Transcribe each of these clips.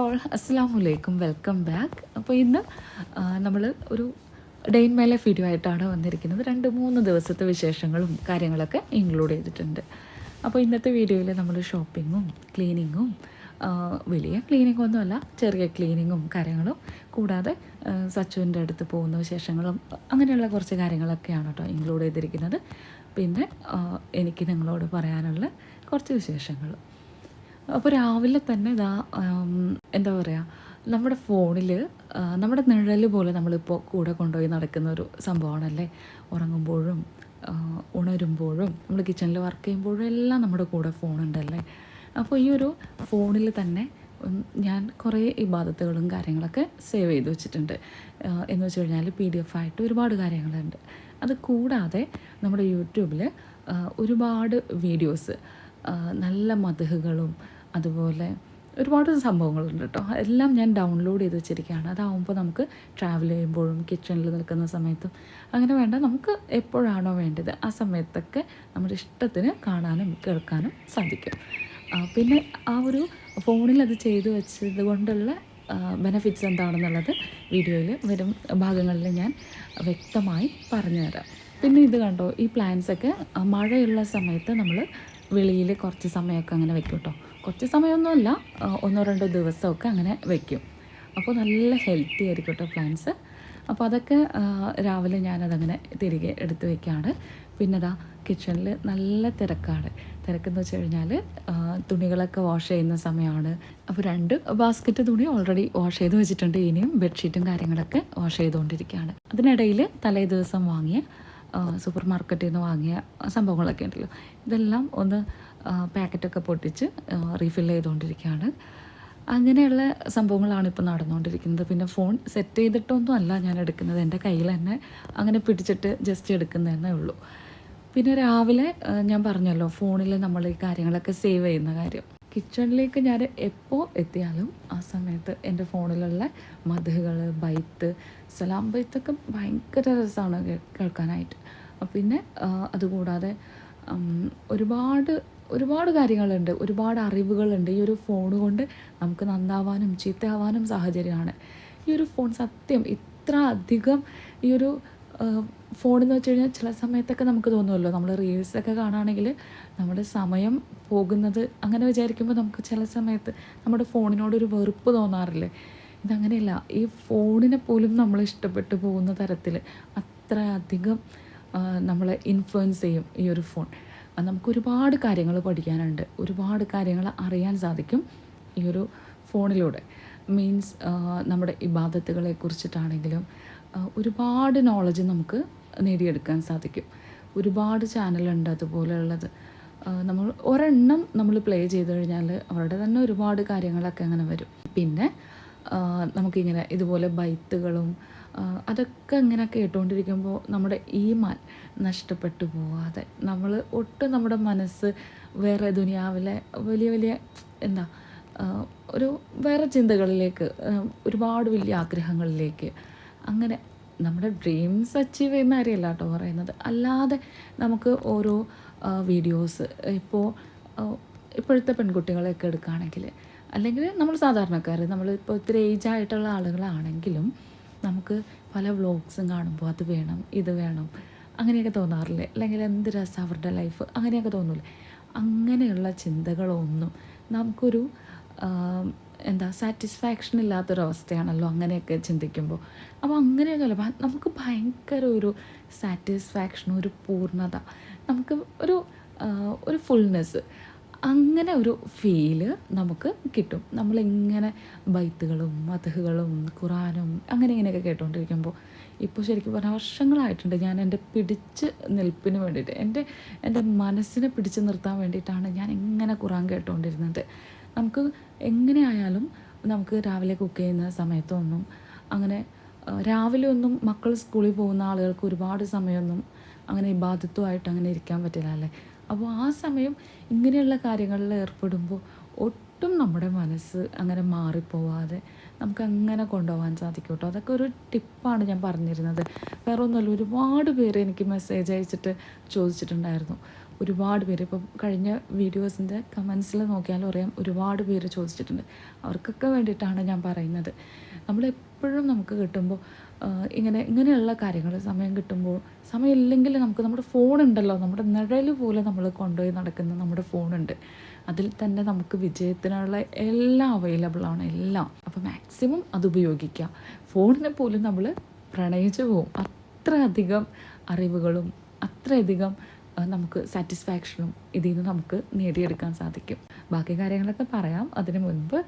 All അസ്സാം വലൈക്കും welcome back അപ്പോൾ ഇന്ന് നമ്മൾ ഒരു day in my life video ആയിട്ടാണ് വന്നിരിക്കുന്നത്. രണ്ട് മൂന്ന് ദിവസത്തെ വിശേഷങ്ങളും കാര്യങ്ങളൊക്കെ ഇൻക്ലൂഡ് ചെയ്തിട്ടുണ്ട്. അപ്പോൾ ഇന്നത്തെ വീഡിയോയിൽ നമ്മൾ ഷോപ്പിങ്ങും ക്ലീനിങ്ങും വലിയ ക്ലീനിങ് ഒന്നുമല്ല ചെറിയ ക്ലീനിങ്ങും കാര്യങ്ങളും കൂടാതെ സച്ചുവിന്റെ അടുത്ത് പോകുന്ന വിശേഷങ്ങളും അങ്ങനെയുള്ള കുറച്ച് കാര്യങ്ങളൊക്കെയാണ് കേട്ടോ ഇൻക്ലൂഡ് ചെയ്തിരിക്കുന്നത്. പിന്നെ എനിക്ക് നിങ്ങളോട് പറയാനുള്ള കുറച്ച് വിശേഷങ്ങളും അപ്പോൾ രാവിലെ തന്നെ ഇതാ എന്താ പറയുക നമ്മുടെ ഫോണിൽ നമ്മുടെ നിഴൽ പോലെ നമ്മളിപ്പോൾ കൂടെ കൊണ്ടുപോയി നടക്കുന്ന ഒരു സംഭവമാണല്ലേ? ഉറങ്ങുമ്പോഴും ഉണരുമ്പോഴും നമ്മൾ കിച്ചണിൽ വർക്ക് ചെയ്യുമ്പോഴും എല്ലാം നമ്മുടെ കൂടെ ഫോണുണ്ടല്ലേ? അപ്പോൾ ഈ ഒരു ഫോണിൽ തന്നെ ഞാൻ കുറേ ഇബാദത്തുകളും കാര്യങ്ങളൊക്കെ സേവ് ചെയ്ത് വെച്ചിട്ടുണ്ട്. എന്ന് വെച്ച് കഴിഞ്ഞാൽ പി ഡി എഫ് ആയിട്ട് ഒരുപാട് കാര്യങ്ങളുണ്ട്. അത് കൂടാതെ നമ്മുടെ യൂട്യൂബിൽ ഒരുപാട് വീഡിയോസ് നല്ല മതഹുകളും അതുപോലെ ഒരുപാട് സംഭവങ്ങളുണ്ട് കേട്ടോ. എല്ലാം ഞാൻ ഡൗൺലോഡ് ചെയ്ത് വെച്ചിരിക്കുകയാണ്. അതാവുമ്പോൾ നമുക്ക് ട്രാവൽ ചെയ്യുമ്പോഴും കിച്ചണിൽ നിൽക്കുന്ന സമയത്തും അങ്ങനെ വേണ്ട നമുക്ക് എപ്പോഴാണോ വേണ്ടത് ആ സമയത്തൊക്കെ നമ്മുടെ ഇഷ്ടത്തിന് കാണാനും കേൾക്കാനും സാധിക്കും. പിന്നെ ആ ഒരു ഫോണിൽ അത് ചെയ്തു വെച്ചത് കൊണ്ടുള്ള ബെനഫിറ്റ്സ് എന്താണെന്നുള്ളത് വീഡിയോയിൽ വരും ഭാഗങ്ങളിൽ ഞാൻ വ്യക്തമായി പറഞ്ഞു തരാം പിന്നെ ഇത് കണ്ടോ ഈ പ്ലാൻസൊക്കെ മഴയുള്ള സമയത്ത് നമ്മൾ വെളിയിൽ കുറച്ച് സമയമൊക്കെ അങ്ങനെ വെക്കും കേട്ടോ. കുറച്ച് സമയമൊന്നുമല്ല ഒന്നോ രണ്ടോ ദിവസമൊക്കെ അങ്ങനെ വെക്കും. അപ്പോൾ നല്ല ഹെൽത്തി ആയിരിക്കും കേട്ടോ പ്ലാന്റ്സ്. അപ്പോൾ അതൊക്കെ രാവിലെ ഞാനതങ്ങനെ തിരികെ എടുത്ത് വയ്ക്കാണ് പിന്നെ ഇതാ കിച്ചണിൽ നല്ല തിരക്കാണ്. തിരക്കെന്ന് വെച്ച് കഴിഞ്ഞാൽ തുണികളൊക്കെ വാഷ് ചെയ്യുന്ന സമയമാണ്. അപ്പോൾ രണ്ട് ബാസ്ക്കറ്റ് തുണി ഓൾറെഡി വാഷ് ചെയ്ത് വെച്ചിട്ടുണ്ട്. ഇനിയും ബെഡ്ഷീറ്റും കാര്യങ്ങളൊക്കെ വാഷ് ചെയ്തുകൊണ്ടിരിക്കുകയാണ്. അതിനിടയിൽ തലേ ദിവസം വാങ്ങിയ സൂപ്പർ മാർക്കറ്റിൽ നിന്ന് വാങ്ങിയ സംഭവങ്ങളൊക്കെ ഉണ്ടല്ലോ. ഇതെല്ലാം ഒന്ന് പാക്കറ്റൊക്കെ പൊട്ടിച്ച് റീഫിൽ ചെയ്തുകൊണ്ടിരിക്കുകയാണ്. അങ്ങനെയുള്ള സംഭവങ്ങളാണ് ഇപ്പോൾ നടന്നുകൊണ്ടിരിക്കുന്നത്. പിന്നെ ഫോൺ സെറ്റ് ചെയ്തിട്ടൊന്നും അല്ല ഞാൻ എടുക്കുന്നത്. എന്റെ കയ്യിൽ തന്നെ അങ്ങനെ പിടിച്ചിട്ട് ജസ്റ്റ് എടുക്കുന്നതെന്നേ ഉള്ളൂ. പിന്നെ രാവിലെ ഞാൻ പറഞ്ഞല്ലോ ഫോണിൽ നമ്മൾ ഈ കാര്യങ്ങളൊക്കെ സേവ് ചെയ്യുന്ന കാര്യം. കിച്ചണിലേക്ക് ഞാൻ എപ്പോൾ എത്തിയാലും ആ സമയത്ത് എന്റെ ഫോണിലുള്ള മധുകൾ ബൈത്ത് സലാം ബൈത്തൊക്കെ ഭയങ്കര രസമാണ് കേൾക്കാനായിട്ട്. പിന്നെ അതുകൂടാതെ ഒരുപാട് ഒരുപാട് കാര്യങ്ങളുണ്ട്. ഒരുപാട് അറിവുകളുണ്ട്. ഈ ഒരു ഫോൺ കൊണ്ട് നമുക്ക് നന്നാവാനും ചീത്തയാവാനും സാഹചര്യമാണ്. ഈ ഒരു ഫോൺ സത്യം ഇത്ര അധികം ഈ ഒരു ഫോൺ എന്ന് വെച്ച് കഴിഞ്ഞാൽ ചില സമയത്തൊക്കെ നമുക്ക് തോന്നുമല്ലോ നമ്മൾ റീൽസൊക്കെ കാണുകയാണെങ്കിൽ നമ്മുടെ സമയം പോകുന്നത് അങ്ങനെ വിചാരിക്കുമ്പോൾ നമുക്ക് ചില സമയത്ത് നമ്മുടെ ഫോണിനോടൊരു വെറുപ്പ് തോന്നാറില്ലേ? ഇതങ്ങനെയല്ല. ഈ ഫോണിനെ പോലും നമ്മൾ ഇഷ്ടപ്പെട്ടു പോകുന്ന തരത്തിൽ അത്ര അധികം നമ്മളെ ഇൻഫ്ലുവൻസ് ചെയ്യും ഈ ഒരു ഫോൺ നമുക്ക് ഒരുപാട് കാര്യങ്ങൾ പഠിക്കാനുണ്ട്. ഒരുപാട് കാര്യങ്ങൾ അറിയാൻ സാധിക്കും ഈ ഒരു ഫോണിലൂടെ. മീൻസ് നമ്മുടെ ഇബാദത്തുകളെ കുറിച്ചിട്ടാണെങ്കിലും ഒരുപാട് നോളജ് നമുക്ക് നേടിയെടുക്കാൻ സാധിക്കും. ഒരുപാട് ചാനലുണ്ട് അതുപോലെയുള്ളത്. നമ്മൾ ഒരെണ്ണം നമ്മൾ പ്ലേ ചെയ്ത് കഴിഞ്ഞാൽ അവരുടെ തന്നെ ഒരുപാട് കാര്യങ്ങളൊക്കെ അങ്ങനെ വരും. പിന്നെ നമുക്കിങ്ങനെ ഇതുപോലെ ബൈത്തുകളും അതൊക്കെ ഇങ്ങനെ കേട്ടുകൊണ്ടിരിക്കുമ്പോൾ നമ്മുടെ ഈമാൻ നഷ്ടപ്പെട്ടു പോവാതെ നമ്മൾ ഒട്ടും നമ്മുടെ മനസ്സ് വേറെ ദുനിയാവിലെ വലിയ വലിയ എന്താ ഒരു വേറെ ചിന്തകളിലേക്ക് ഒരുപാട് വലിയ ആഗ്രഹങ്ങളിലേക്ക് അങ്ങനെ നമ്മുടെ ഡ്രീംസ് അച്ചീവ് ചെയ്യുന്ന കാര്യമല്ല കേട്ടോ പറയുന്നത്. അല്ലാതെ നമുക്ക് ഓരോ വീഡിയോസ് ഇപ്പോൾ ഇപ്പോഴത്തെ പെൺകുട്ടികളെയൊക്കെ എടുക്കുകയാണെങ്കിൽ അല്ലെങ്കിൽ നമ്മൾ സാധാരണക്കാർ നമ്മൾ ഇപ്പോൾ ഇത്തിരി ഏജ് ആയിട്ടുള്ള ആളുകളാണെങ്കിലും നമുക്ക് പല വ്ളോഗ്സും കാണുമ്പോൾ അത് വേണം ഇത് വേണം അങ്ങനെയൊക്കെ തോന്നാറില്ലേ? അല്ലെങ്കിൽ എന്ത് രസം അവരുടെ ലൈഫ് അങ്ങനെയൊക്കെ തോന്നൂലേ അങ്ങനെയുള്ള ചിന്തകളൊന്നും നമുക്കൊരു എന്താ സാറ്റിസ്ഫാക്ഷൻ ഇല്ലാത്തൊരവസ്ഥയാണല്ലോ അങ്ങനെയൊക്കെ ചിന്തിക്കുമ്പോൾ അപ്പോൾ അങ്ങനെയൊന്നുമല്ല നമുക്ക് ഭയങ്കര ഒരു സാറ്റിസ്ഫാക്ഷൻ ഒരു പൂർണത നമുക്ക് ഒരു ഒരു ഫുൾനെസ് അങ്ങനെ ഒരു ഫീൽ നമുക്ക് കിട്ടും. നമ്മളിങ്ങനെ ബൈത്തുകളും മതഹുകളും ഖുറാനും അങ്ങനെ ഇങ്ങനെയൊക്കെ കേട്ടുകൊണ്ടിരിക്കുമ്പോൾ ഇപ്പോൾ ശരിക്കും പറഞ്ഞാൽ വർഷങ്ങളായിട്ടുണ്ട് ഞാൻ എന്റെ പിടിച്ച് നിൽപ്പിന് വേണ്ടിയിട്ട്. എന്റെ എന്റെ മനസ്സിനെ പിടിച്ച് നിർത്താൻ വേണ്ടിയിട്ടാണ് ഞാൻ ഇങ്ങനെ ഖുറാൻ കേട്ടുകൊണ്ടിരുന്നത് നമുക്ക് എങ്ങനെയായാലും നമുക്ക് രാവിലെ കുക്ക് ചെയ്യുന്ന സമയത്തൊന്നും അങ്ങനെ രാവിലെ ഒന്നും മക്കൾ സ്കൂളിൽ പോകുന്ന ആളുകൾക്ക് ഒരുപാട് സമയമൊന്നും അങ്ങനെ ബാധിത്വമായിട്ട് അങ്ങനെ ഇരിക്കാൻ പറ്റില്ല അല്ലേ? അപ്പോൾ ആ സമയം ഇങ്ങനെയുള്ള കാര്യങ്ങളിൽ ഏർപ്പെടുമ്പോൾ ഒട്ടും നമ്മുടെ മനസ്സ് അങ്ങനെ മാറിപ്പോവാതെ നമുക്ക് അങ്ങനെ കൊണ്ടുപോകാൻ സാധിക്കും കേട്ടോ അതൊക്കെ ഒരു ടിപ്പാണ് ഞാൻ പറഞ്ഞിരുന്നത്. വേറെ ഒന്നുമല്ല ഒരുപാട് പേര് എനിക്ക് മെസ്സേജ് അയച്ചിട്ട് ചോദിച്ചിട്ടുണ്ടായിരുന്നു. ഒരുപാട് പേര് ഇപ്പം കഴിഞ്ഞ വീഡിയോസിന്റെ കമൻസിൽ നോക്കിയാലും അറിയാം ഒരുപാട് പേര് ചോദിച്ചിട്ടുണ്ട്. അവർക്കൊക്കെ വേണ്ടിയിട്ടാണ് ഞാൻ പറയുന്നത്. നമ്മളെപ്പോഴും നമുക്ക് കിട്ടുമ്പോൾ ഇങ്ങനെ ഇങ്ങനെയുള്ള കാര്യങ്ങൾ സമയം കിട്ടുമ്പോൾ സമയമില്ലെങ്കിൽ നമുക്ക് നമ്മുടെ ഫോൺ ഉണ്ടല്ലോ നമ്മുടെ നിഴൽ പോലെ നമ്മൾ കൊണ്ടുപോയി നടക്കുന്ന നമ്മുടെ ഫോണുണ്ട്. അതിൽ തന്നെ നമുക്ക് വിജയത്തിനുള്ള എല്ലാം അവൈലബിൾ ആണ് എല്ലാം. അപ്പോൾ മാക്സിമം അത് ഉപയോഗിക്കുക. ഫോണിനെ പോലും നമ്മൾ പ്രണയിച്ചു പോകും അത്രയധികം അറിവുകളും അത്രയധികം നമുക്ക് സാറ്റിസ്ഫാക്ഷനും ഇതിൽ നിന്ന് നമുക്ക് നേടിയെടുക്കാൻ സാധിക്കും. ബാക്കി കാര്യങ്ങളൊക്കെ പറയാം. അതിന് മുൻപ്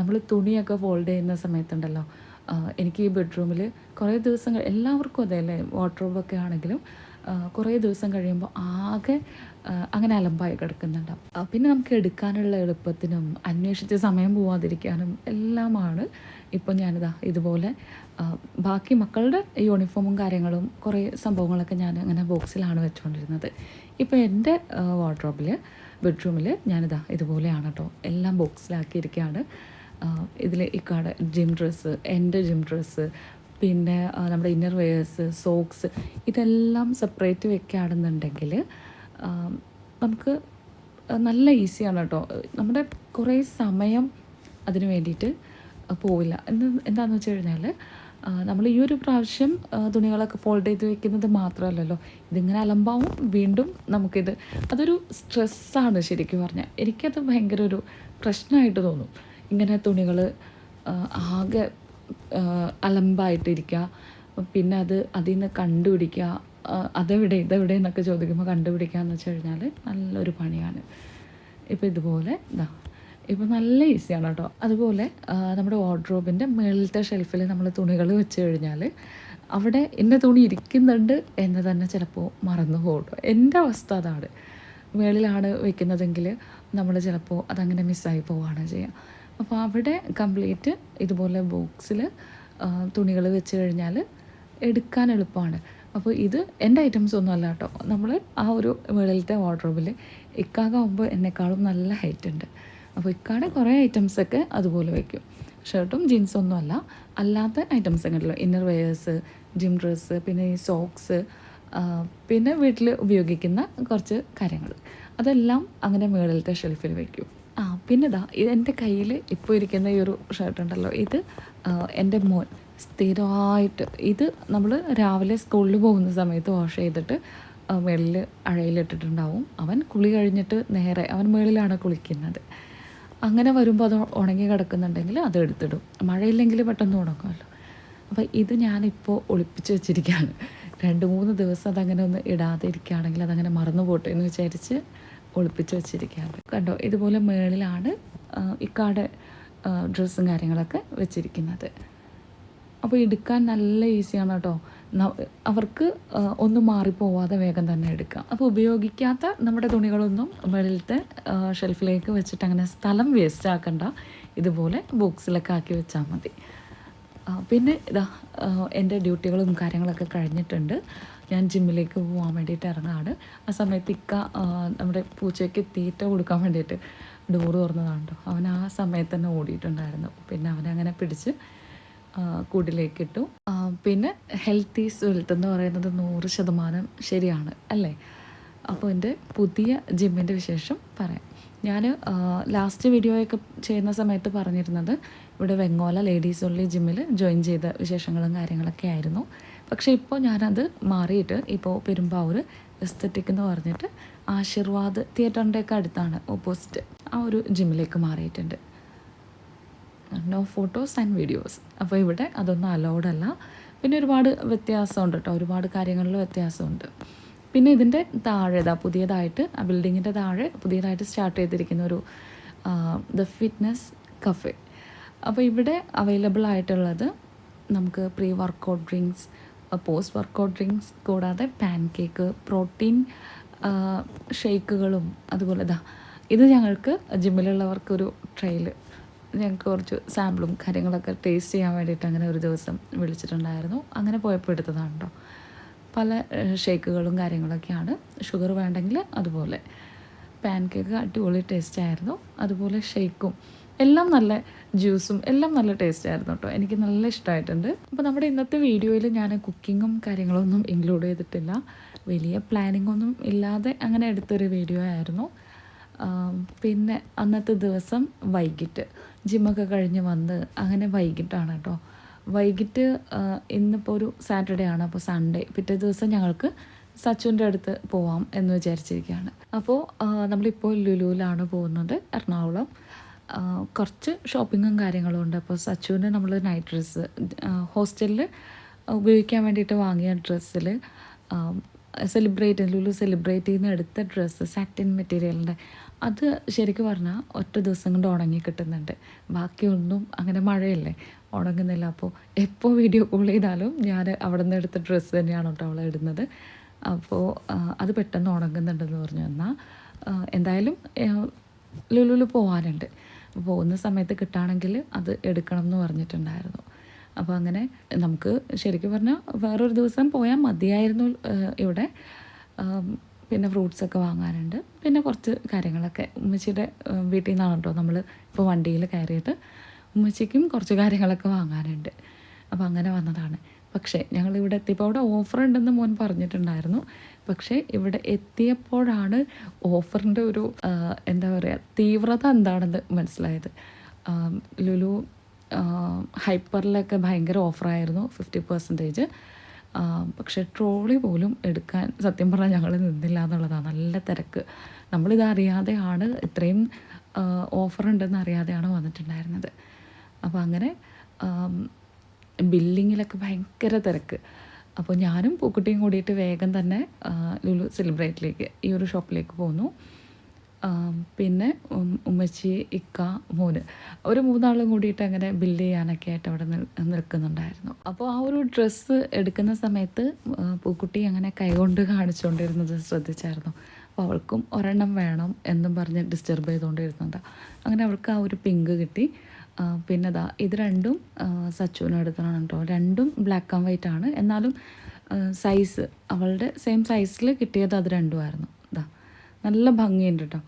നമ്മൾ തുണിയൊക്കെ ഫോൾഡ് ചെയ്യുന്ന സമയത്തുണ്ടല്ലോ എനിക്ക് ഈ ബെഡ്റൂമിൽ കുറേ ദിവസങ്ങൾ എല്ലാവർക്കും അതെ അല്ലേ? വാർഡ്രോബൊക്കെ ആണെങ്കിലും കുറേ ദിവസം കഴിയുമ്പോൾ ആകെ അങ്ങനെ അലമ്പായി കിടക്കുന്നുണ്ടാവും. പിന്നെ നമുക്ക് എടുക്കാനുള്ള എളുപ്പത്തിനും അന്വേഷിച്ച് സമയം പോവാതിരിക്കാനും എല്ലാമാണ്. ഇപ്പം ഞാനിതാ ഇതുപോലെ ബാക്കി മക്കളുടെ യൂണിഫോമും കാര്യങ്ങളും കുറേ സംഭവങ്ങളൊക്കെ ഞാൻ അങ്ങനെ ബോക്സിലാണ് വെച്ചുകൊണ്ടിരുന്നത് ഇപ്പോൾ എന്റെ വാർഡ്രോബിൽ ബെഡ്റൂമിൽ ഞാനിതാ ഇതുപോലെയാണ് കേട്ടോ എല്ലാം ബോക്സിലാക്കിയിരിക്കുകയാണ് ഇതിൽ ഇക്കാടെ ജിം ഡ്രസ്സ് എന്റെ ജിം ഡ്രസ്സ് പിന്നെ നമ്മുടെ ഇന്നർ വെയേഴ്സ് സോക്സ് ഇതെല്ലാം സെപ്പറേറ്റ് വെക്കുകയാണെന്നുണ്ടെങ്കിൽ നമുക്ക് നല്ല ഈസിയാണ് കേട്ടോ നമ്മുടെ കുറേ സമയം അതിന് വേണ്ടിയിട്ട് പോവില്ല. എന്ന് എന്താണെന്ന് വെച്ച് കഴിഞ്ഞാൽ നമ്മൾ ഈ ഒരു പ്രാവശ്യം തുണികളൊക്കെ ഫോൾഡ് ചെയ്ത് വെക്കുന്നത് മാത്രമല്ലല്ലോ. ഇതിങ്ങനെ അലമ്പാവും വീണ്ടും നമുക്കിത് അതൊരു സ്ട്രെസ്സാണ് ശരിക്കും പറഞ്ഞാൽ. എനിക്കത് ഭയങ്കര ഒരു പ്രശ്നമായിട്ട് തോന്നും. ഇങ്ങനെ തുണികൾ ആകെ അലമ്പായിട്ടിരിക്കുക പിന്നെ അത് അതിൽ നിന്ന് കണ്ടുപിടിക്കുക അതെവിടെ ഇതെവിടെ എന്നൊക്കെ ചോദിക്കുമ്പോൾ കണ്ടുപിടിക്കുക എന്ന് വെച്ച് കഴിഞ്ഞാൽ നല്ലൊരു പണിയാണ്. ഇപ്പോൾ ഇതുപോലെ ഇതാ ഇപ്പോൾ നല്ല ഈസിയാണ് കേട്ടോ. അതുപോലെ നമ്മുടെ വാർഡ്രോബിന്റെ മേളിലത്തെ ഷെൽഫിൽ നമ്മൾ തുണികൾ വെച്ച് കഴിഞ്ഞാൽ അവിടെ എന്റെ തുണി ഇരിക്കുന്നുണ്ട് എന്ന് തന്നെ ചിലപ്പോൾ മറന്നു പോകും. എന്റെ അവസ്ഥ അതാണ്. മേളിലാണ് വെക്കുന്നതെങ്കിൽ നമ്മൾ ചിലപ്പോൾ അതങ്ങനെ മിസ്സായി പോവുകയാണ് ചെയ്യുക അപ്പോൾ അവിടെ കംപ്ലീറ്റ് ഇതുപോലെ ബോക്സിൽ തുണികൾ വെച്ച് കഴിഞ്ഞാൽ എടുക്കാൻ എളുപ്പമാണ്. അപ്പോൾ ഇത് എന്റെ ഐറ്റംസ് ഒന്നും അല്ല കേട്ടോ. നമ്മൾ ആ ഒരു മുകളിലത്തെ വാർഡ്രോബിൽ ഇക്കാകുമ്പോൾ എന്നെക്കാളും നല്ല ഹൈറ്റ് ഉണ്ട്. അപ്പോൾ ഇക്കാടെ കുറേ ഐറ്റംസൊക്കെ അതുപോലെ വയ്ക്കും ഷർട്ടും ജീൻസും ഒന്നും അല്ല. അല്ലാത്ത ഐറ്റംസ് ഉണ്ടല്ലോ ഇന്നർ വെയേഴ്സ് ജിം ഡ്രസ്സ് പിന്നെ ഈ സോക്സ് പിന്നെ വീട്ടിൽ ഉപയോഗിക്കുന്ന കുറച്ച് കാര്യങ്ങൾ അതെല്ലാം അങ്ങനെ മുകളിലത്തെ ഷെൽഫിൽ വയ്ക്കും ആ പിന്നെ ഇതാ എന്റെ കയ്യിൽ ഇപ്പോൾ ഇരിക്കുന്ന ഈ ഒരു ഷർട്ട് ഉണ്ടല്ലോ ഇത് എന്റെ മോൻ സ്ഥിരമായിട്ട് ഇത് നമ്മൾ രാവിലെ സ്കൂളിൽ പോകുന്ന സമയത്ത് വാഷ് ചെയ്തിട്ട് മേളിൽ അഴയിലിട്ടിട്ടുണ്ടാവും അവൻ കുളി കഴിഞ്ഞിട്ട് നേരെ അവൻ മേളിലാണ് കുളിക്കുന്നത്. അങ്ങനെ വരുമ്പോൾ അത് ഉണങ്ങി കിടക്കുന്നുണ്ടെങ്കിൽ അത് എടുത്തിടും. മഴയില്ലെങ്കിൽ പെട്ടെന്ന് ഉണക്കുമല്ലോ. അപ്പോൾ ഇത് ഞാനിപ്പോൾ ഒളിപ്പിച്ച് വെച്ചിരിക്കുകയാണ്. രണ്ട് മൂന്ന് ദിവസം അതങ്ങനെ ഒന്ന് ഇടാതെ ഇരിക്കുകയാണെങ്കിൽ അതങ്ങനെ മറന്നു പോട്ടെ എന്ന് വിചാരിച്ച് ഒളിപ്പിച്ച് വെച്ചിരിക്കുകയാണ്. കണ്ടോ ഇതുപോലെ മേളിലാണ് ഇക്കാട് ഡ്രസ്സും കാര്യങ്ങളൊക്കെ വെച്ചിരിക്കുന്നത്. അപ്പോൾ എടുക്കാൻ നല്ല ഈസിയാണ് കേട്ടോ. അവർക്ക് ഒന്നും മാറിപ്പോവാതെ വേഗം തന്നെ എടുക്കാം. അപ്പോൾ ഉപയോഗിക്കാത്ത നമ്മുടെ തുണികളൊന്നും വെളിയിലത്തെ ഷെൽഫിലേക്ക് വെച്ചിട്ട് അങ്ങനെ സ്ഥലം വേസ്റ്റ് ആക്കണ്ട. ഇതുപോലെ ബോക്സിലൊക്കെ ആക്കി വെച്ചാൽ മതി. പിന്നെ ഇതാ എന്റെ ഡ്യൂട്ടികളും കാര്യങ്ങളൊക്കെ കഴിഞ്ഞിട്ടുണ്ട്. ഞാൻ ജിമ്മിലേക്ക് പോകാൻ വേണ്ടിയിട്ട് ഇറങ്ങാണ്. ആ സമയത്ത് ഇക്ക നമ്മുടെ പൂച്ചയ്ക്ക് തീറ്റ കൊടുക്കാൻ വേണ്ടിയിട്ട് ഡോറ് തുറന്നതാണ് കേട്ടോ അവൻ ആ സമയത്ത് തന്നെ ഓടിയിട്ടുണ്ടായിരുന്നു. പിന്നെ അവനങ്ങനെ പിടിച്ച് കൂട്ടിലേക്ക് ഇട്ടു. പിന്നെ ഹെൽത്ത് ഈസ് വെൽത്ത് എന്ന് പറയുന്നത് നൂറ് ശതമാനം ശരിയാണ് അല്ലേ? അപ്പോൾ എന്റെ പുതിയ ജിമ്മിന്റെ വിശേഷം പറയാം. ഞാൻ ലാസ്റ്റ് വീഡിയോയൊക്കെ ചെയ്യുന്ന സമയത്ത് പറഞ്ഞിരുന്നത് ഇവിടെ വെങ്ങോല ലേഡീസ് ഉള്ളി ജിമ്മിൽ ജോയിൻ ചെയ്ത വിശേഷങ്ങളും കാര്യങ്ങളൊക്കെ ആയിരുന്നു. പക്ഷേ ഇപ്പോൾ ഞാനത് മാറിയിട്ട് ഇപ്പോൾ പെരുമ്പാവൂർ എസ്തറ്റിക് എന്ന് പറഞ്ഞിട്ട് ആശീർവാദ് തിയേറ്ററിന്റെയൊക്കെ അടുത്താണ് ഓപ്പോസിറ്റ് ആ ഒരു ജിമ്മിലേക്ക് മാറിയിട്ടുണ്ട്. നോ ഫോട്ടോസ് ആൻഡ് വീഡിയോസ് അപ്പോൾ ഇവിടെ അതൊന്നും അലൗഡ് അല്ല. പിന്നെ ഒരുപാട് വ്യത്യാസമുണ്ട് കേട്ടോ. ഒരുപാട് കാര്യങ്ങളിൽ വ്യത്യാസമുണ്ട്. പിന്നെ ഇതിന്റെ താഴെ ഇതാ പുതിയതായിട്ട് ആ ബിൽഡിങ്ങിന്റെ താഴെ പുതിയതായിട്ട് സ്റ്റാർട്ട് ചെയ്തിരിക്കുന്ന ഒരു ദ ഫിറ്റ്നസ് കഫേ അപ്പോൾ ഇവിടെ അവൈലബിൾ ആയിട്ടുള്ളത് നമുക്ക് pre workout drinks post workout drinks കൂടാതെ പാൻ കേക്ക് പ്രോട്ടീൻ ഷേക്കുകളും അതുപോലെ ഇതാ ഇത് ഞങ്ങൾക്ക് ജിമ്മിലുള്ളവർക്കൊരു ട്രയൽ ഞങ്ങൾക്ക് കുറച്ച് സാമ്പിളും കാര്യങ്ങളൊക്കെ ടേസ്റ്റ് ചെയ്യാൻ വേണ്ടിയിട്ട് അങ്ങനെ ഒരു ദിവസം വിളിച്ചിട്ടുണ്ടായിരുന്നു. അങ്ങനെ പോയപ്പോൾ എടുത്തതാണ് പല ഷേക്കുകളും കാര്യങ്ങളൊക്കെയാണ്. ഷുഗർ വേണ്ടെങ്കിൽ അതുപോലെ. പാൻ കേക്ക് അടിപൊളി ടേസ്റ്റ് ആയിരുന്നു. അതുപോലെ ഷേക്കും എല്ലാം നല്ല ജ്യൂസും എല്ലാം നല്ല ടേസ്റ്റ് ആയിരുന്നു കേട്ടോ. എനിക്ക് നല്ല ഇഷ്ടമായിട്ടുണ്ട് അപ്പോൾ നമ്മുടെ ഇന്നത്തെ വീഡിയോയിൽ ഞാൻ കുക്കിങ്ങും കാര്യങ്ങളൊന്നും ഇൻക്ലൂഡ് ചെയ്തിട്ടില്ല. വലിയ പ്ലാനിംഗ് ഒന്നും ഇല്ലാതെ അങ്ങനെ എടുത്തൊരു വീഡിയോ ആയിരുന്നു. പിന്നെ അന്നത്തെ ദിവസം വൈകിട്ട് ജിമ്മൊക്കെ കഴിഞ്ഞ് വന്ന് അങ്ങനെ വൈകിട്ടാണ് കേട്ടോ. വൈകിട്ട് ഇന്നിപ്പോൾ ഒരു സാറ്റർഡേ ആണ്. അപ്പോൾ സൺഡേ പിറ്റേ ദിവസം ഞങ്ങൾക്ക് സച്ചുവിന്റെ അടുത്ത് പോവാം എന്ന് വിചാരിച്ചിരിക്കുകയാണ്. അപ്പോൾ നമ്മളിപ്പോൾ ലുലുവിലാണ് പോകുന്നത് എറണാകുളം. കുറച്ച് ഷോപ്പിങ്ങും കാര്യങ്ങളും ഉണ്ട്. അപ്പോൾ സച്ചുവിന് നമ്മൾ നൈറ്റ് ഡ്രസ്സ് ഹോസ്റ്റലിൽ ഉപയോഗിക്കാൻ വേണ്ടിയിട്ട് വാങ്ങിയ ഡ്രസ്സിൽ സെലിബ്രേറ്റ് ലുലു സെലിബ്രേറ്റ് ചെയ്യുന്ന എടുത്ത ഡ്രസ്സ് സാറ്റിൻ മെറ്റീരിയലിന്റെ അത് ശരിക്കും പറഞ്ഞാൽ ഒറ്റ ദിവസം കൊണ്ട് ഉണങ്ങി കിട്ടുന്നുണ്ട്. ബാക്കിയൊന്നും അങ്ങനെ മഴയല്ലേ ഉണങ്ങുന്നില്ല. അപ്പോൾ എപ്പോൾ വീഡിയോ കോൾ ചെയ്താലും ഞാൻ അവിടെ നിന്ന് എടുത്ത ഡ്രസ്സ് തന്നെയാണ് കേട്ടോ അവളെ ഇടുന്നത്. അപ്പോൾ അത് പെട്ടെന്ന് ഉണങ്ങുന്നുണ്ടെന്ന് പറഞ്ഞു എന്നാൽ എന്തായാലും ലുലുലു പോകാനുണ്ട് അപ്പോൾ പോകുന്ന സമയത്ത് കിട്ടുകയാണെങ്കിൽ അത് എടുക്കണം എന്ന് പറഞ്ഞിട്ടുണ്ടായിരുന്നു. അപ്പോൾ അങ്ങനെ നമുക്ക് ശരിക്കും പറഞ്ഞാൽ വേറൊരു ദിവസം പോയാൽ മതിയായിരുന്നു ഇവിടെ. പിന്നെ ഫ്രൂട്ട്സൊക്കെ വാങ്ങാനുണ്ട്. പിന്നെ കുറച്ച് കാര്യങ്ങളൊക്കെ. ഉമ്മച്ചിയുടെ വീട്ടിൽ നിന്നാണ് കേട്ടോ നമ്മൾ ഇപ്പോൾ വണ്ടിയിൽ കയറിയത്. ഉമ്മച്ചിക്കും കുറച്ച് കാര്യങ്ങളൊക്കെ വാങ്ങാനുണ്ട്. അപ്പോൾ അങ്ങനെ വന്നതാണ്. പക്ഷേ ഞങ്ങൾ ഇവിടെ എത്തിയപ്പോൾ അവിടെ ഓഫർ ഉണ്ടെന്ന് മോൻ പറഞ്ഞിട്ടുണ്ടായിരുന്നു. പക്ഷേ ഇവിടെ എത്തിയപ്പോഴാണ് ഓഫറിന്റെ ഒരു എന്താ പറയുക തീവ്രത എന്താണെന്ന് മനസ്സിലായത്. ലുലു ഹൈപ്പറിലൊക്കെ ഭയങ്കര ഓഫറായിരുന്നു ഫിഫ്റ്റി പെർസെന്റേജ് പക്ഷേ ട്രോളി പോലും എടുക്കാൻ സത്യം പറഞ്ഞാൽ ഞങ്ങൾ നിന്നില്ല എന്നുള്ളതാണ് നല്ല തിരക്ക്. നമ്മളിത് അറിയാതെയാണ് ഇത്രയും ഓഫർ ഉണ്ടെന്ന് അറിയാതെയാണ് വന്നിട്ടുണ്ടായിരുന്നത്. അപ്പോൾ അങ്ങനെ ബില്ലിങ്ങിലൊക്കെ ഭയങ്കര തിരക്ക്. അപ്പോൾ ഞാനും പൂക്കുട്ടിയും കൂടിയിട്ട് വേഗം തന്നെ ലുലു സെലിബ്രേറ്റിലേക്ക് ഈ ഒരു ഷോപ്പിലേക്ക് പോന്നു. പിന്നെ ഉമ്മച്ചി ഇക്ക മോന്. ഒരു മൂന്നാളും കൂടിയിട്ട് അങ്ങനെ ബില്ല് ചെയ്യാനൊക്കെ ആയിട്ട് അവിടെ നിൽ- നിൽക്കുന്നുണ്ടായിരുന്നു. അപ്പോൾ ആ ഒരു ഡ്രസ്സ് എടുക്കുന്ന സമയത്ത് പൂക്കുട്ടി അങ്ങനെ കൈകൊണ്ട് കാണിച്ചുകൊണ്ടിരുന്നത് ശ്രദ്ധിച്ചായിരുന്നു. അപ്പോൾ അവൾക്കും ഒരെണ്ണം വേണം എന്നും പറഞ്ഞ് ഡിസ്റ്റർബ് ചെയ്തുകൊണ്ടിരുന്നുണ്ട് അങ്ങനെ അവൾക്ക് ആ ഒരു പിങ്ക് കിട്ടി. പിന്നെ ദാ ഇത് രണ്ടും ആ, സച്ചുവിന് എടുക്കണം കേട്ടോ രണ്ടും ബ്ലാക്ക് ആൻഡ് വൈറ്റ് ആണ്. എന്നാലും സൈസ് അവളുടെ സെയിം സൈസിൽ കിട്ടിയത് അത് രണ്ടുമായിരുന്നു ഇതാ നല്ല ഭംഗിയുണ്ട് കേട്ടോ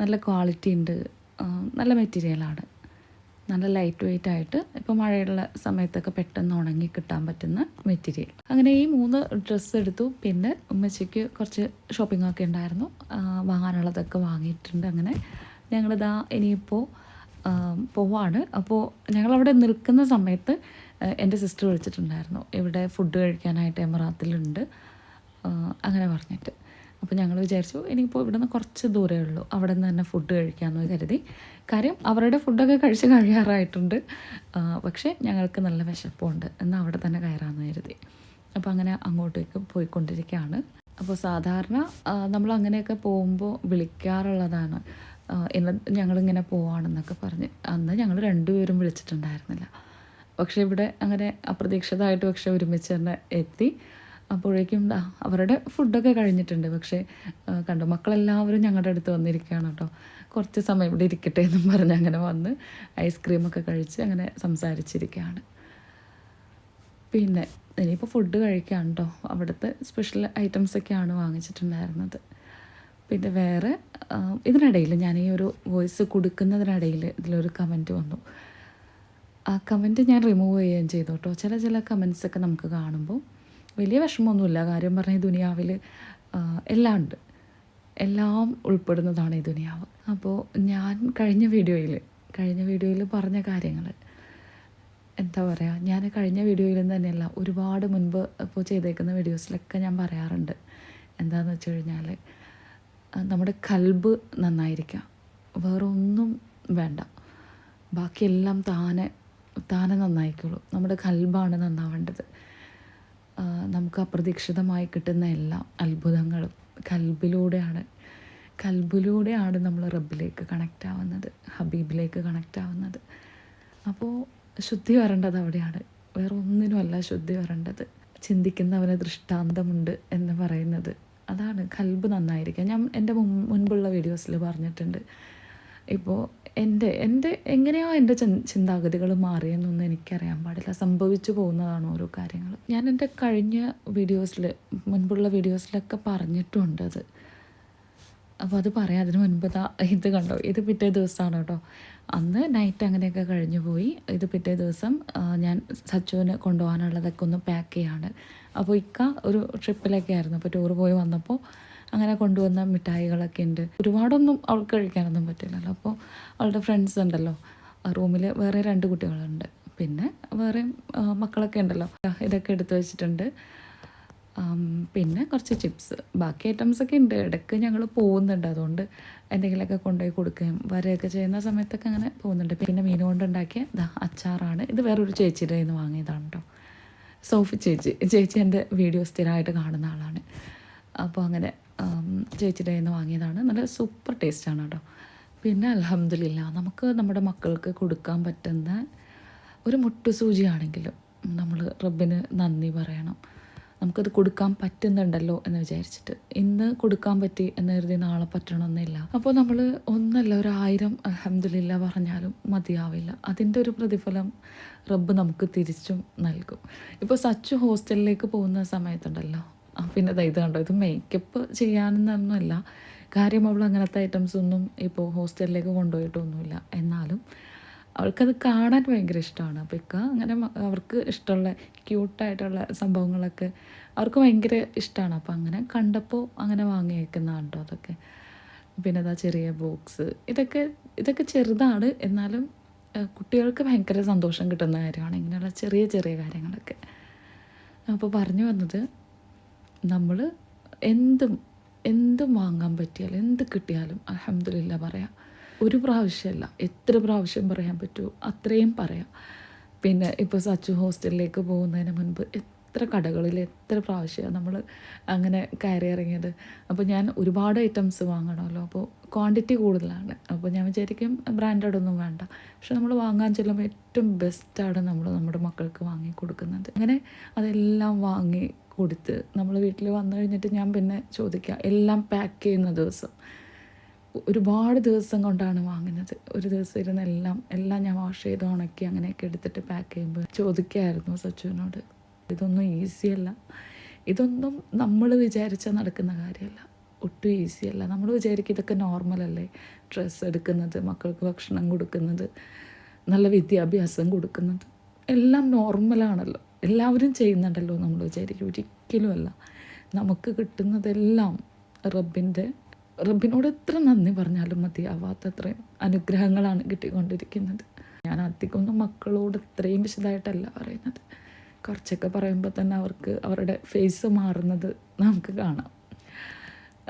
നല്ല ക്വാളിറ്റി ഉണ്ട്. നല്ല മെറ്റീരിയലാണ് നല്ല ലൈറ്റ് വെയിറ്റ് ആയിട്ട് ഇപ്പോൾ മഴയുള്ള സമയത്തൊക്കെ പെട്ടെന്ന് ഉണങ്ങി കിട്ടാൻ പറ്റുന്ന മെറ്റീരിയൽ അങ്ങനെ ഈ മൂന്ന് ഡ്രസ്സ് എടുത്തു. പിന്നെ ഉമ്മച്ചയ്ക്ക് കുറച്ച് ഷോപ്പിംഗ് ഒക്കെ ഉണ്ടായിരുന്നു. വാങ്ങാനുള്ളതൊക്കെ വാങ്ങിയിട്ടുണ്ട് അങ്ങനെ. ഞങ്ങളിതാ ഇനിയിപ്പോൾ പോവാണ്. അപ്പോൾ ഞങ്ങളവിടെ നിൽക്കുന്ന സമയത്ത് എന്റെ സിസ്റ്റർ വിളിച്ചിട്ടുണ്ടായിരുന്നു. ഇവിടെ ഫുഡ് കഴിക്കാനായിട്ട് എമറാത്തിലുണ്ട്. അങ്ങനെ പറഞ്ഞിട്ട്. അപ്പോൾ ഞങ്ങൾ വിചാരിച്ചു ഇനിയിപ്പോൾ ഇവിടെ നിന്ന് കുറച്ച് ദൂരമേ ഉള്ളൂ. അവിടെ നിന്ന് തന്നെ ഫുഡ് കഴിക്കാമെന്ന് കരുതി. കാര്യം അവരുടെ ഫുഡൊക്കെ കഴിച്ച് കഴിയാറായിട്ടുണ്ട്. പക്ഷേ ഞങ്ങൾക്ക് നല്ല വിശപ്പുണ്ട്. എന്ന് അവിടെ തന്നെ കയറാമെന്ന് കരുതി. അപ്പോൾ അങ്ങനെ അങ്ങോട്ടേക്ക് പോയിക്കൊണ്ടിരിക്കുകയാണ്. അപ്പോൾ സാധാരണ നമ്മൾ അങ്ങനെയൊക്കെ പോകുമ്പോൾ വിളിക്കാറുള്ളതാണ്. ഇന്ന് ഞങ്ങളിങ്ങനെ പോവാണെന്നൊക്കെ പറഞ്ഞ്. അന്ന് ഞങ്ങൾ രണ്ടുപേരും വിളിച്ചിട്ടുണ്ടായിരുന്നില്ല. പക്ഷേ ഇവിടെ അങ്ങനെ അപ്രതീക്ഷിതമായിട്ട് പക്ഷെ ഒരുമിച്ച് തന്നെ എത്തി. അപ്പോഴേക്കും അവരുടെ ഫുഡൊക്കെ കഴിഞ്ഞിട്ടുണ്ട്. പക്ഷേ കണ്ടു മക്കളെല്ലാവരും ഞങ്ങളുടെ അടുത്ത് വന്നിരിക്കുകയാണ് കേട്ടോ. കുറച്ച് സമയം ഇവിടെ ഇരിക്കട്ടെ എന്നും പറഞ്ഞ് അങ്ങനെ വന്ന് ഐസ്ക്രീമൊക്കെ കഴിച്ച് അങ്ങനെ സംസാരിച്ചിരിക്കുകയാണ്. പിന്നെ ഇനിയിപ്പോൾ ഫുഡ് കഴിക്കാം കേട്ടോ. അവിടുത്തെ സ്പെഷ്യൽ ഐറ്റംസൊക്കെയാണ് വാങ്ങിച്ചിട്ടുണ്ടായിരുന്നത്. പിന്നെ വേറെ ഇതിനിടയിൽ ഞാൻ ഈ ഒരു വോയിസ് കൊടുക്കുന്നതിനിടയിൽ ഇതിലൊരു കമന്റ് വന്നു. ആ കമന്റ് ഞാൻ റിമൂവ് ചെയ്യുകയും ചെയ്തു കേട്ടോ ചില ചില കമൻസൊക്കെ നമുക്ക് കാണുമ്പോൾ വലിയ വിഷമമൊന്നുമില്ല. കാര്യം പറഞ്ഞാൽ ഈ ദുനിയാവിൽ എല്ലാം ഉണ്ട്. എല്ലാം ഉൾപ്പെടുന്നതാണ് ഈ ദുനിയാവ്. അപ്പോൾ ഞാൻ കഴിഞ്ഞ വീഡിയോയിൽ കഴിഞ്ഞ വീഡിയോയിൽ പറഞ്ഞ കാര്യങ്ങൾ എന്താ പറയുക ഞാൻ കഴിഞ്ഞ വീഡിയോയിൽ തന്നെയല്ല ഒരുപാട് മുൻപ് ഇപ്പോൾ ചെയ്തേക്കുന്ന വീഡിയോസിലൊക്കെ ഞാൻ പറയാറുണ്ട്. എന്താണെന്ന് വെച്ച് കഴിഞ്ഞാൽ നമ്മുടെ കൽബ് നന്നായിരിക്കുക വേറെ ഒന്നും വേണ്ട. ബാക്കിയെല്ലാം താനെ താനെ നന്നായിക്കോളും. നമ്മുടെ കൽബാണ് നന്നാവേണ്ടത്. നമുക്ക് അപ്രതീക്ഷിതമായി കിട്ടുന്ന എല്ലാ അത്ഭുതങ്ങളും കൽബിലൂടെയാണ്. കൽബിലൂടെയാണ് നമ്മൾ റബ്ബിലേക്ക് കണക്റ്റ് ആവുന്നത് ഹബീബിലേക്ക് കണക്റ്റ് ആവുന്നത് അപ്പോൾ ശുദ്ധി വരേണ്ടത് അവിടെയാണ്. വേറെ ഒന്നിനുമല്ല ശുദ്ധി വരേണ്ടത്. ചിന്തിക്കുന്നവന് ദൃഷ്ടാന്തമുണ്ട് എന്ന് പറയുന്നത്. അതാണ് കൽബ് നന്നായിരിക്കുക. ഞാൻ എന്റെ മുൻ മുൻപുള്ള വീഡിയോസിൽ പറഞ്ഞിട്ടുണ്ട്. ഇപ്പോൾ എന്റെ എന്റെ എങ്ങനെയോ എന്റെ ചിന്താഗതികൾ മാറിയെന്നൊന്നും എനിക്കറിയാൻ പാടില്ല. സംഭവിച്ചു പോകുന്നതാണ് ഓരോ കാര്യങ്ങൾ. ഞാൻ എന്റെ കഴിഞ്ഞ വീഡിയോസിൽ മുൻപുള്ള വീഡിയോസിലൊക്കെ പറഞ്ഞിട്ടുണ്ട് അത്. അപ്പോൾ അത് പറയാം. അതിന് മുൻപ് ഇത് കണ്ടോ? ഇത് പിറ്റേ ദിവസമാണ് കേട്ടോ. അന്ന് നൈറ്റ് അങ്ങനെയൊക്കെ കഴിഞ്ഞു പോയി. ഇത് പിറ്റേ ദിവസം ഞാൻ സച്ചുവിന് കൊണ്ടുപോകാനുള്ളതൊക്കെ ഒന്ന് പാക്ക് ചെയ്യാണ്. അപ്പോൾ ഇക്ക ഒരു ട്രിപ്പിലൊക്കെ ആയിരുന്നു. അപ്പോൾ ടൂർ പോയി വന്നപ്പോൾ അങ്ങനെ കൊണ്ടുവന്ന മിഠായികളൊക്കെ ഉണ്ട്. ഒരുപാടൊന്നും അവൾക്ക് കഴിക്കാനൊന്നും പറ്റില്ലല്ലോ. അപ്പോൾ അവളുടെ ഫ്രണ്ട്സ് ഉണ്ടല്ലോ. റൂമിൽ വേറെ രണ്ട് കുട്ടികളുണ്ട്. പിന്നെ വേറെ മക്കളൊക്കെ ഉണ്ടല്ലോ. ഇതൊക്കെ എടുത്തു വെച്ചിട്ടുണ്ട്. പിന്നെ കുറച്ച് ചിപ്സ് ബാക്കി ഐറ്റംസ് ഒക്കെ ഉണ്ട്. ഇടയ്ക്ക് ഞങ്ങൾ പോകുന്നുണ്ട്. അതുകൊണ്ട് എന്തെങ്കിലുമൊക്കെ കൊണ്ടുപോയി കൊടുക്കുകയും വരെയൊക്കെ ചെയ്യുന്ന സമയത്തൊക്കെ അങ്ങനെ പോകുന്നുണ്ട്. പിന്നെ മീൻ കൊണ്ടുണ്ടാക്കിയ അച്ചാറാണ്. ഇത് വേറൊരു ചേച്ചിയുടെ കയ്യിൽ നിന്ന് വാങ്ങിയതാണ് കേട്ടോ സോഫി ചേച്ചി. ചേച്ചി എന്റെ വീഡിയോ സ്ഥിരമായിട്ട് കാണുന്ന ആളാണ്. അപ്പോൾ അങ്ങനെ ചേച്ചിയുടെ കയ്യിൽ നിന്ന് വാങ്ങിയതാണ്. നല്ല സൂപ്പർ ടേസ്റ്റാണ് കേട്ടോ പിന്നെ അലഹമില്ല നമുക്ക് നമ്മുടെ മക്കൾക്ക് കൊടുക്കാൻ പറ്റുന്ന ഒരു മുട്ടുസൂചിയാണെങ്കിലും നമ്മൾ റബ്ബിന് നന്ദി പറയണം. നമുക്കത് കൊടുക്കാൻ പറ്റുന്നുണ്ടല്ലോ എന്ന് വിചാരിച്ചിട്ട്. ഇന്ന് കൊടുക്കാൻ പറ്റി എന്ന് കരുതി നാളെ പറ്റണമെന്നില്ല അപ്പോൾ നമ്മൾ ഒന്നല്ല ഒരു ആയിരം അലഹമില്ല പറഞ്ഞാലും മതിയാവില്ല. അതിന്റെ ഒരു പ്രതിഫലം റബ്ബ് നമുക്ക് തിരിച്ചും നൽകും. ഇപ്പോൾ സച്ചു ഹോസ്റ്റലിലേക്ക് പോകുന്ന സമയത്തുണ്ടല്ലോ. പിന്നെ ഇത് കണ്ടോ ഇത് മേക്കപ്പ് ചെയ്യാനൊന്നുമല്ല. കാര്യം അവൾ അങ്ങനത്തെ ഐറ്റംസ് ഒന്നും ഇപ്പോൾ ഹോസ്റ്റലിലേക്ക് കൊണ്ടുപോയിട്ടൊന്നുമില്ല. എന്നാലും അവൾക്കത് കാണാൻ ഭയങ്കര ഇഷ്ടമാണ്. അപ്പോൾ ഇക്ക അങ്ങനെ അവർക്ക് ഇഷ്ടമുള്ള ക്യൂട്ടായിട്ടുള്ള സംഭവങ്ങളൊക്കെ അവർക്ക് ഭയങ്കര ഇഷ്ടമാണ് അപ്പോൾ അങ്ങനെ കണ്ടപ്പോൾ അങ്ങനെ വാങ്ങിയേക്കുന്നതാണ് കേട്ടോ അതൊക്കെ. പിന്നെ അതാ ചെറിയ ബോക്സ്. ഇതൊക്കെ ഇതൊക്കെ ചെറുതാണ്. എന്നാലും കുട്ടികൾക്ക് ഭയങ്കര സന്തോഷം കിട്ടുന്ന കാര്യമാണ്. ഇങ്ങനെയുള്ള ചെറിയ ചെറിയ കാര്യങ്ങളൊക്കെ. അപ്പോൾ പറഞ്ഞു വന്നത് നമ്മൾ എന്തും എന്തും വാങ്ങാൻ പറ്റിയാലും എന്ത് കിട്ടിയാലും അലഹമില്ല പറയാം ഒരു പ്രാവശ്യമല്ല എത്ര പ്രാവശ്യം പറയാൻ പറ്റുമോ അത്രയും പറയാം. പിന്നെ ഇപ്പോൾ സച്ചു ഹോസ്റ്റലിലേക്ക് പോകുന്നതിന് മുൻപ് എത്ര കടകളിൽ എത്ര പ്രാവശ്യമാണ് നമ്മൾ അങ്ങനെ കയറി ഇറങ്ങിയത്. അപ്പോൾ ഞാൻ ഒരുപാട് ഐറ്റംസ് വാങ്ങണമല്ലോ അപ്പോൾ ക്വാണ്ടിറ്റി കൂടുതലാണ്. അപ്പോൾ ഞാൻ വിചാരിക്കും ബ്രാൻഡഡ് ഒന്നും വേണ്ട. പക്ഷെ നമ്മൾ വാങ്ങാൻ ചെല്ലുമ്പോൾ ഏറ്റവും ബെസ്റ്റാണ് നമ്മൾ നമ്മുടെ മക്കൾക്ക് വാങ്ങി കൊടുക്കുന്നത്. അങ്ങനെ അതെല്ലാം വാങ്ങി കൊടുത്ത് നമ്മൾ വീട്ടിൽ വന്നു കഴിഞ്ഞിട്ട് ഞാൻ പിന്നെ ചോദിക്കുക എല്ലാം പാക്ക് ചെയ്യുന്ന ദിവസം ഒരുപാട് ദിവസം കൊണ്ടാണ് വാങ്ങുന്നത്. ഒരു ദിവസം ഇരുന്ന് എല്ലാം എല്ലാം ഞാൻ വാഷ് ചെയ്ത് ഉണക്കി അങ്ങനെയൊക്കെ എടുത്തിട്ട് പാക്ക് ചെയ്യുമ്പോൾ ചോദിക്കായിരുന്നു സച്ചുവിനോട്. ഇതൊന്നും ഈസി അല്ല. ഇതൊന്നും നമ്മൾ വിചാരിച്ചാൽ നടക്കുന്ന കാര്യമല്ല. ഒട്ടും ഈസി അല്ല. നമ്മൾ വിചാരിക്കും ഇതൊക്കെ നോർമൽ അല്ലേ? ഡ്രസ്സ് എടുക്കുന്നത് മക്കൾക്ക് ഭക്ഷണം കൊടുക്കുന്നത് നല്ല വിദ്യാഭ്യാസം കൊടുക്കുന്നത്. എല്ലാം നോർമലാണല്ലോ എല്ലാവരും ചെയ്യുന്നുണ്ടല്ലോ നമ്മൾ വിചാരിക്കും. ഒരിക്കലും അല്ല നമുക്ക് കിട്ടുന്നതെല്ലാം റബ്ബിന്റെ റബ്ബിനോട് എത്ര നന്ദി പറഞ്ഞാലും മതിയാവാത്തത്രയും അനുഗ്രഹങ്ങളാണ് കിട്ടിക്കൊണ്ടിരിക്കുന്നത്. ഞാൻ അധികമൊന്നും മക്കളോട് ഇത്രയും വിശദമായിട്ടല്ല പറയുന്നത്. കുറച്ചൊക്കെ പറയുമ്പോൾ തന്നെ അവർക്ക് അവരുടെ ഫേസ് മാറുന്നത് നമുക്ക് കാണാം.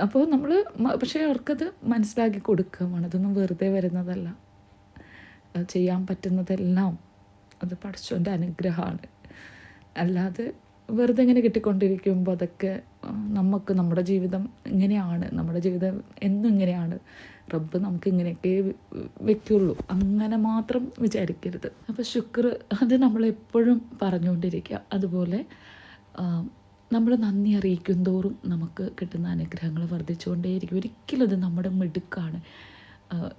അപ്പോൾ നമ്മൾ പക്ഷേ അവർക്കത് മനസ്സിലാക്കി കൊടുക്കുകയാണ്. അതൊന്നും വെറുതെ വരുന്നതല്ല. ചെയ്യാൻ പറ്റുന്നതെല്ലാം അത് പഠിച്ചോന്റെ അനുഗ്രഹമാണ്. അല്ലാതെ വെറുതെ ഇങ്ങനെ കിട്ടിക്കൊണ്ടിരിക്കുമ്പോൾ അതൊക്കെ നമുക്ക് നമ്മുടെ ജീവിതം ഇങ്ങനെയാണ് നമ്മുടെ ജീവിതം എന്നും ഇങ്ങനെയാണ്. റബ്ബ് നമുക്ക് ഇങ്ങനെയൊക്കെ വെക്കുള്ളൂ. അങ്ങനെ മാത്രം വിചാരിക്കരുത്. അപ്പോൾ ശുക്ർ അത് നമ്മളെപ്പോഴും പറഞ്ഞുകൊണ്ടിരിക്കുക. അതുപോലെ നമ്മൾ നന്ദി അറിയിക്കും തോറും നമുക്ക് കിട്ടുന്ന അനുഗ്രഹങ്ങൾ വർദ്ധിച്ചുകൊണ്ടേയിരിക്കും. ഒരിക്കലും അത് നമ്മുടെ മിടുക്കാണ്.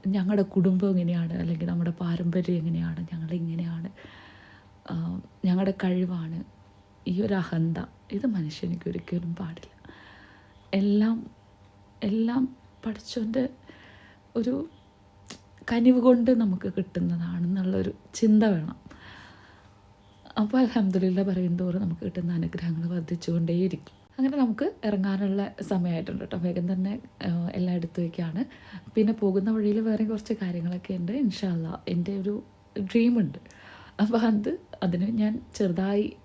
ഞങ്ങളുടെ കുടുംബം എങ്ങനെയാണ് അല്ലെങ്കിൽ നമ്മുടെ പാരമ്പര്യം എങ്ങനെയാണ് ഞങ്ങളിങ്ങനെയാണ്. ഞങ്ങളുടെ കഴിവാണ്. ഈ ഒരു അഹന്ത ഇത് മനുഷ്യനിക്ക് ഒരിക്കലും പാടില്ല. എല്ലാം എല്ലാം പഠിച്ചോന്റെ ഒരു കനിവ് കൊണ്ട് നമുക്ക് കിട്ടുന്നതാണെന്നുള്ളൊരു ചിന്ത വേണം. അപ്പോൾ അലഹമ്മദില്ല പറയും തോറും നമുക്ക് കിട്ടുന്ന അനുഗ്രഹങ്ങൾ വർദ്ധിച്ചുകൊണ്ടേയിരിക്കും. അങ്ങനെ നമുക്ക് ഇറങ്ങാനുള്ള സമയമായിട്ടുണ്ട് കേട്ടോ. വേഗം തന്നെ ആ, എല്ലാം എടുത്തു വയ്ക്കുകയാണ്. പിന്നെ പോകുന്ന വഴിയിൽ വേറെ കുറച്ച് കാര്യങ്ങളൊക്കെ ഉണ്ട്. ഇൻഷാല്ല എന്റെ ഒരു ഡ്രീമുണ്ട് അപ്പോൾ അത് അതിന് ഞാൻ ചെറുതായി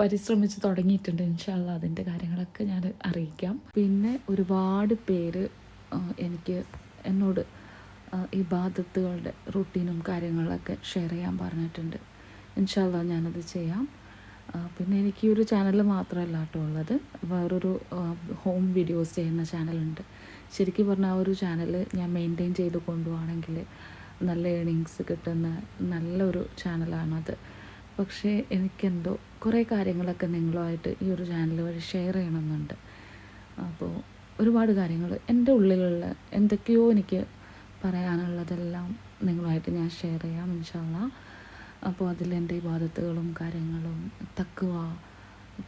പരിശ്രമിച്ച് തുടങ്ങിയിട്ടുണ്ട്. ഇൻഷാല്ല അതിന്റെ കാര്യങ്ങളൊക്കെ ഞാൻ അറിയിക്കാം. പിന്നെ ഒരുപാട് പേര് എനിക്ക് എന്നോട് ഈ ബാധത്തുകളുടെ റുട്ടീനും കാര്യങ്ങളൊക്കെ ഷെയർ ചെയ്യാൻ പറഞ്ഞിട്ടുണ്ട്. ഇൻഷാല്ല ഞാനത് ചെയ്യാം. പിന്നെ എനിക്ക് ഈ ഒരു ചാനൽ മാത്രമല്ല കേട്ടോ ഉള്ളത്. വേറൊരു ഹോം വീഡിയോസ് ചെയ്യുന്ന ചാനലുണ്ട് ശരിക്കും പറഞ്ഞാൽ ആ ഒരു ചാനൽ ഞാൻ മെയിന്റെയിൻ ചെയ്ത് കൊണ്ടുപോകുകയാണെങ്കിൽ നല്ല ഏണിങ്സ് കിട്ടുന്ന നല്ലൊരു ചാനലാണത് പക്ഷേ എനിക്കെന്തോ കുറേ കാര്യങ്ങളൊക്കെ നിങ്ങളുമായിട്ട് ഈ ഒരു ചാനൽ വഴി ഷെയർ ചെയ്യണമെന്നുണ്ട്. അപ്പോൾ ഒരുപാട് കാര്യങ്ങൾ എന്റെ ഉള്ളിലുള്ള എന്തൊക്കെയോ എനിക്ക് പറയാനുള്ളതെല്ലാം നിങ്ങളുമായിട്ട് ഞാൻ ഷെയർ ചെയ്യാം ഇൻഷാല്ല അപ്പോൾ അതിൽ എന്റെ ഇബാദത്തുകളും കാര്യങ്ങളും തക്കുവ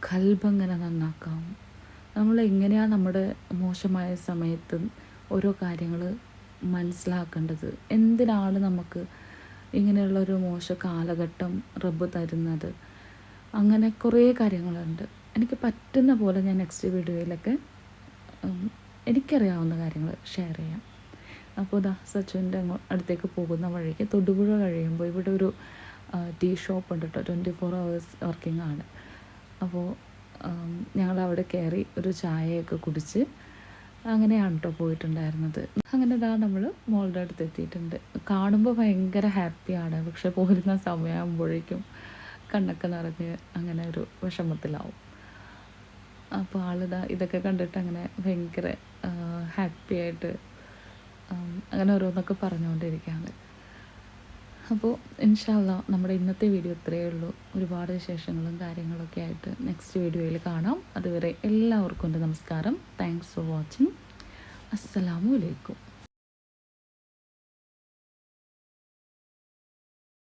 കൽബങ്ങനെ നന്നാക്കാം. നമ്മൾ എങ്ങനെയാണ് നമ്മുടെ മോശമായ സമയത്ത് ഓരോ കാര്യങ്ങൾ മനസ്സിലാക്കേണ്ടത്? എന്തിനാണ് നമുക്ക് ഇങ്ങനെയുള്ള ഒരു മോശ കാലഘട്ടം റബ്ബ് തരുന്നത്. അങ്ങനെ കുറേ കാര്യങ്ങളുണ്ട്. എനിക്ക് പറ്റുന്ന പോലെ ഞാൻ നെക്സ്റ്റ് വീഡിയോയിലൊക്കെ എനിക്കറിയാവുന്ന കാര്യങ്ങൾ ഷെയർ ചെയ്യാം. അപ്പോൾ ദാ സച്ചുവിന്റെ അടുത്തേക്ക് പോകുന്ന വഴിക്ക് തൊടുപുഴ കഴിയുമ്പോൾ ഇവിടെ ഒരു ടീ ഷോപ്പ് ഉണ്ട് കേട്ടോ. ട്വന്റി ഫോർ അവേഴ്സ് വർക്കിംഗ് ആണ്. അപ്പോൾ ഞങ്ങൾ അവിടെ കയറി ഒരു ചായയൊക്കെ കുടിച്ച് അങ്ങനെയാണ് കേട്ടോ പോയിട്ടുണ്ടായിരുന്നത്. അങ്ങനെ ഇതാ നമ്മൾ മോളുടെ അടുത്ത് എത്തിയിട്ടുണ്ട്. കാണുമ്പോൾ ഭയങ്കര ഹാപ്പിയാണ് പക്ഷെ പോരുന്ന സമയമാകുമ്പോഴേക്കും കണ്ണൊക്കെ നിറഞ്ഞ് അങ്ങനെ ഒരു വിഷമത്തിലാവും. അപ്പോൾ ആളിതാ ഇതൊക്കെ കണ്ടിട്ട് അങ്ങനെ ഭയങ്കര ഹാപ്പിയായിട്ട് അങ്ങനെ ഓരോന്നൊക്കെ പറഞ്ഞുകൊണ്ടിരിക്കുകയാണ് അപ്പോൾ ഇൻഷാല്ല നമ്മുടെ ഇന്നത്തെ വീഡിയോ ഇത്രയേ ഉള്ളൂ. ഒരുപാട് വിശേഷങ്ങളും കാര്യങ്ങളൊക്കെ ആയിട്ട് നെക്സ്റ്റ് വീഡിയോയിൽ കാണാം. അതുവരെ എല്ലാവർക്കും എന്റെ നമസ്കാരം. താങ്ക്സ് ഫോർ വാച്ചിങ് അസ്സലാമു അലൈക്കും.